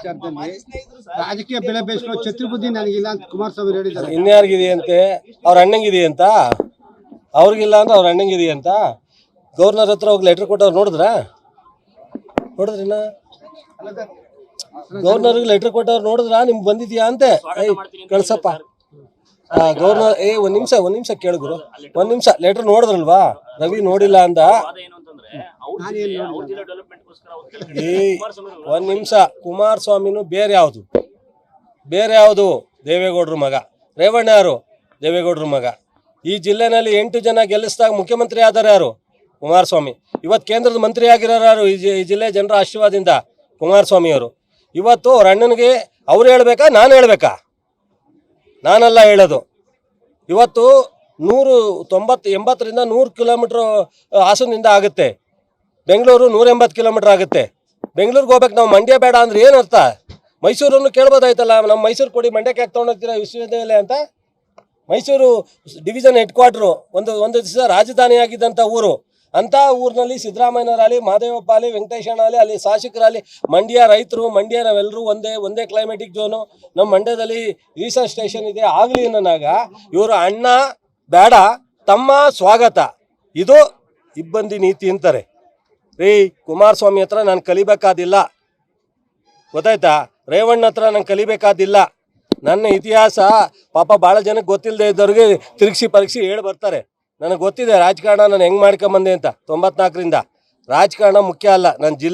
ವಿಚಾರದಲ್ಲಿ ರಾಜಕೀಯ ಬೆಲೆ ಬೇಯಿಸ್ಕೊಳ್ಳೋ ಛತ್ರಿ ಬುದ್ಧಿ ನನಗಿಲ್ಲ ಅಂತ ಕುಮಾರಸ್ವಾಮಿ ಹೇಳಿದ್ದಾರೆ. ಇನ್ಯಾರಿಗಿದೆಯಂತೆ? ಅವ್ರ ಅಣ್ಣಂಗಿದೆಯಂತ ಅವ್ರಿಗಿಲ್ಲ ಅಂದ್ರೆ ಅವ್ರ ಅಣ್ಣಂಗಿದೆಯಂತ ಗೌರ್ನರ್ ಹತ್ರ ಹೋಗಿ ಲೆಟರ್ ಕೊಟ್ಟವ್ರು ನೋಡಿದ್ರ? ನೋಡಿದ್ರಿನ? ಗೌರ್ನರ್ಗೆ ಲೆಟರ್ ಕೊಟ್ಟವ್ರು ನೋಡಿದ್ರ? ನಿಮ್ಗೆ ಬಂದಿದ್ಯಾ ಅಂತೆ? ಏಯ್ ಕಳ್ಸಪ್ಪ. ಆ ಗವರ್ನರ್ ಏ ಒಂದ್ ನಿಮಿಷ ಒಂದ್ ನಿಮಿಷ ಕೇಳಿದ್ರು ಒಂದ್ ನಿಮಿಷ ಲೆಟರ್ ನೋಡಿದ್ರಲ್ವಾ? ರವಿ ನೋಡಿಲ್ಲ ಅಂದ. ಏ ಒಂದ್ ನಿಮಿಷ ಕುಮಾರಸ್ವಾಮಿನು ಬೇರೆ ಯಾವುದು? ಬೇರೆ ಯಾವುದು? ದೇವೇಗೌಡ್ರ ಮಗ. ರೇವಣ್ಣ ಯಾರು? ದೇವೇಗೌಡ್ರ ಮಗ. ಈ ಜಿಲ್ಲೆನಲ್ಲಿ ಎಂಟು ಜನ ಗೆಲ್ಲಿಸಿದಾಗ ಮುಖ್ಯಮಂತ್ರಿ ಆದಾರ ಯಾರು? ಕುಮಾರಸ್ವಾಮಿ. ಇವತ್ತು ಕೇಂದ್ರದ ಮಂತ್ರಿ ಆಗಿರೋರು ಯಾರು? ಈ ಜಿ- ಈ ಜಿಲ್ಲೆ ಜನರ ಆಶೀರ್ವಾದದಿಂದ ಕುಮಾರಸ್ವಾಮಿಯವರು ಇವತ್ತು ಅವ್ರ ಅಣ್ಣನಿಗೆ ಅವ್ರು ಹೇಳ್ಬೇಕಾ ನಾನು ಹೇಳ್ಬೇಕಾ? ನಾನಲ್ಲ ಹೇಳೋದು. ಇವತ್ತು ನೂರು ತೊಂಬತ್ತು, ಎಂಬತ್ತರಿಂದ ನೂರು ಕಿಲೋಮೀಟ್ರ್ ಹಾಸನದಿಂದ ಆಗುತ್ತೆ. ಬೆಂಗಳೂರು ನೂರ ಎಂಬತ್ತು ಕಿಲೋಮೀಟ್ರ್ ಆಗುತ್ತೆ. ಬೆಂಗಳೂರಿಗೆ ಹೋಗ್ಬೇಕು, ನಾವು ಮಂಡ್ಯ ಬೇಡ ಅಂದ್ರೆ ಏನು ಅರ್ಥ? ಮೈಸೂರನ್ನು ಕೇಳ್ಬೋದಾಯ್ತಲ್ಲ ನಮ್ಮ ಮೈಸೂರು ಕೊಡಿ, ಮಂಡ್ಯಕ್ಕೆ ಯಾಕೆ ತೊಗೊಂಡೋಗ್ತೀರಾ ವಿಶ್ವವಿದ್ಯಾಲಯ ಅಂತ? ಮೈಸೂರು ಡಿವಿಷನ್ ಹೆಡ್ ಕ್ವಾರ್ಟ್ರು ಒಂದು ಒಂದು ದಿವಸ ರಾಜಧಾನಿ ಆಗಿದ್ದಂಥ ಊರು. ಅಂಥ ಊರಿನಲ್ಲಿ ಸಿದ್ದರಾಮಯ್ಯನವರಾಗಲಿ ಮಾದೇವಪ್ಪ ಆಗಲಿ ವೆಂಕಟೇಶಣ್ಣ ಆಗಲಿ ಅಲ್ಲಿ ಶಾಸಕರಾಗಲಿ, ಮಂಡ್ಯ ರೈತರು, ಮಂಡ್ಯ ನಾವೆಲ್ಲರೂ ಒಂದೇ ಒಂದೇ ಕ್ಲೈಮೆಟಿಕ್ ಝೋನು ನಮ್ಮ ಮಂಡ್ಯದಲ್ಲಿ ರಿಸರ್ಚ್ ಸ್ಟೇಷನ್ ಇದೆ, ಆಗಲಿ ಅನ್ನೋನಾಗ ಇವರು ಅಣ್ಣ ಬೇಡ, ತಮ್ಮ ಸ್ವಾಗತ. ಇದು ಇಬ್ಬಂದಿ ನೀತಿ ಅಂತಾರೆ. ರೀ, ಕುಮಾರಸ್ವಾಮಿ ಹತ್ರ ನಾನು ಕಲಿಬೇಕಾದಿಲ್ಲ. ಗೊತ್ತಾಯ್ತಾ? ರೇವಣ್ಣ ಹತ್ರ ನಾನು ಕಲಿಬೇಕಾದಿಲ್ಲ. ನನ್ನ ಇತಿಹಾಸ, ಪಾಪ ಭಾಳ ಜನಕ್ಕೆ ಗೊತ್ತಿಲ್ಲದೆ ಇದ್ದವ್ರಿಗೆ ತಿರುಗಿಸಿ ಪರೀಕ್ಷೆ ಹೇಳಿ ಬರ್ತಾರೆ. ನನಗೆ ಗೊತ್ತಿದೆ, ರಾಜಕಾರಣ ನಾನು ಹೆಂಗೆ ಮಾಡ್ಕೊಂಬಂದೆ ಅಂತ. ತೊಂಬತ್ನಾಲ್ಕರಿಂದ. ರಾಜಕಾರಣ ಮುಖ್ಯ ಅಲ್ಲ ನನ್ನ ಜಿಲ್ಲೆ